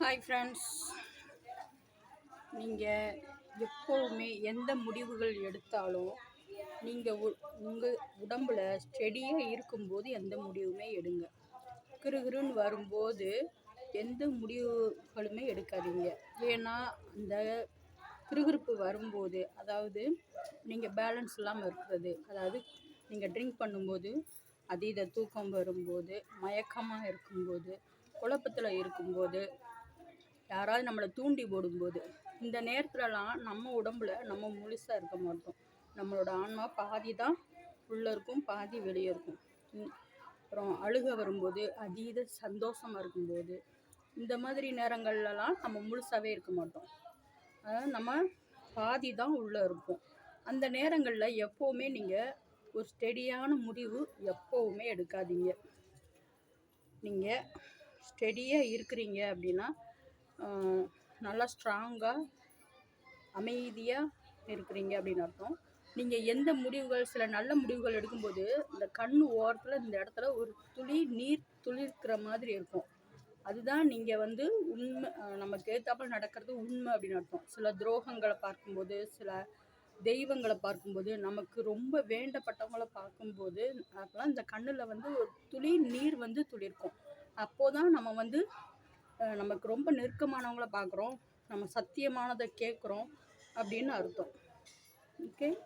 Hi friends நீங்கள் எப்போவுமே எந்த முடிவுகள் எடுத்தாலும் நீங்கள் உங்கள் உடம்பில் ஸ்டெடியாக இருக்கும்போது எந்த முடிவுமே எடுங்க. கிருகிருன்னு வரும்போது எந்த முடிவுகளுமே எடுக்காதீங்க. ஏன்னா அந்த கிருகிருப்பு வரும்போது அதாவது நீங்கள் பேலன்ஸ் இல்லாமல் இருக்கிறது அதாவது நீங்கள் ட்ரிங்க் பண்ணும்போது அதீத தூக்கம் வரும்போது மயக்கமாக இருக்கும்போது குழப்பத்தில் இருக்கும்போது யாராவது நம்மளை தூண்டி போடும்போது இந்த நேரத்துலலாம் நம்ம உடம்புல நம்ம முழுசாக இருக்க மாட்டோம். நம்மளோட ஆன்மா பாதி தான் உள்ளே இருக்கும் பாதி வெளியே இருக்கும். அப்புறம் அழுக வரும்போது அதீத சந்தோஷமாக இருக்கும்போது இந்த மாதிரி நேரங்கள்லலாம் நம்ம முழுசாகவே இருக்க மாட்டோம். அதாவது நம்ம பாதி தான் உள்ளே இருப்போம். அந்த நேரங்களில் எப்போவுமே நீங்கள் ஒரு ஸ்டெடியான முடிவு எப்போவுமே எடுக்காதீங்க. நீங்கள் ஸ்டெடியாக இருக்கிறீங்க அப்படின்னா நல்லா ஸ்ட்ராங்காக அமைதியாக இருக்கிறீங்க அப்படின்னு அர்த்தம். நீங்கள் எந்த முடிவுகள் சில நல்ல முடிவுகள் எடுக்கும்போது இந்த கண் ஓரத்தில் இந்த இடத்துல ஒரு துளி நீர் துளிர்க்கிற மாதிரி இருக்கும். அதுதான் நீங்கள் வந்து உண்மை நமக்கு ஏத்தாப்புல நடக்கிறது உண்மை அப்படின்னு அர்த்தம். சில துரோகங்களை பார்க்கும்போது சில தெய்வங்களை பார்க்கும்போது நமக்கு ரொம்ப வேண்டப்பட்டவங்களை பார்க்கும்போது அப்போலாம் இந்த கண்ணில் வந்து ஒரு துளி நீர் வந்து துளிர்க்கும். அப்போதான் நம்ம வந்து நமக்கு ரொம்ப நெருக்கமானவங்கள பார்க்குறோம் நம்ம சத்தியமானதை கேட்குறோம் அப்படின்னு அர்த்தம். ஓகே?